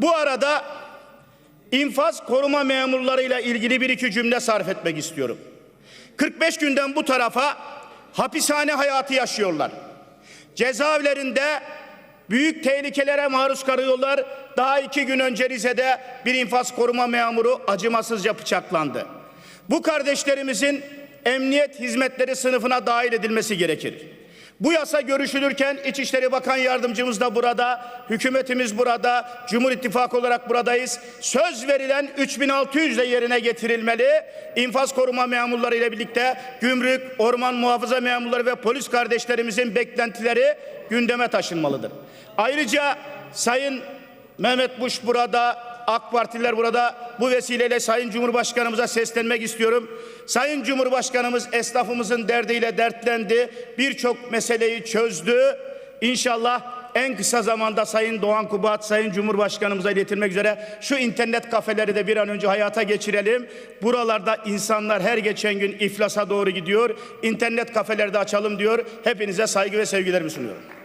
Bu arada infaz koruma memurlarıyla ilgili bir iki cümle sarf etmek istiyorum. 45 günden bu tarafa hapishane hayatı yaşıyorlar. Cezaevlerinde büyük tehlikelere maruz kalıyorlar. Daha iki gün önce Rize'de bir infaz koruma memuru acımasızca bıçaklandı. Bu kardeşlerimizin emniyet hizmetleri sınıfına dahil edilmesi gerekir. Bu yasa görüşülürken İçişleri Bakan Yardımcımız da burada, hükümetimiz burada, Cumhur İttifakı olarak buradayız. Söz verilen 3600 de yerine getirilmeli. İnfaz koruma memurları ile birlikte gümrük, orman muhafaza memurları ve polis kardeşlerimizin beklentileri gündeme taşınmalıdır. Ayrıca Sayın Mehmet Buş burada, AK Partililer burada. Bu vesileyle Sayın Cumhurbaşkanımıza seslenmek istiyorum. Sayın Cumhurbaşkanımız esnafımızın derdiyle dertlendi. Birçok meseleyi çözdü. İnşallah en kısa zamanda Sayın Doğan Kubat, Sayın Cumhurbaşkanımıza iletilmek üzere şu internet kafeleri de bir an önce hayata geçirelim. Buralarda insanlar her geçen gün iflasa doğru gidiyor. İnternet kafeleri de açalım diyor. Hepinize saygı ve sevgilerimi sunuyorum.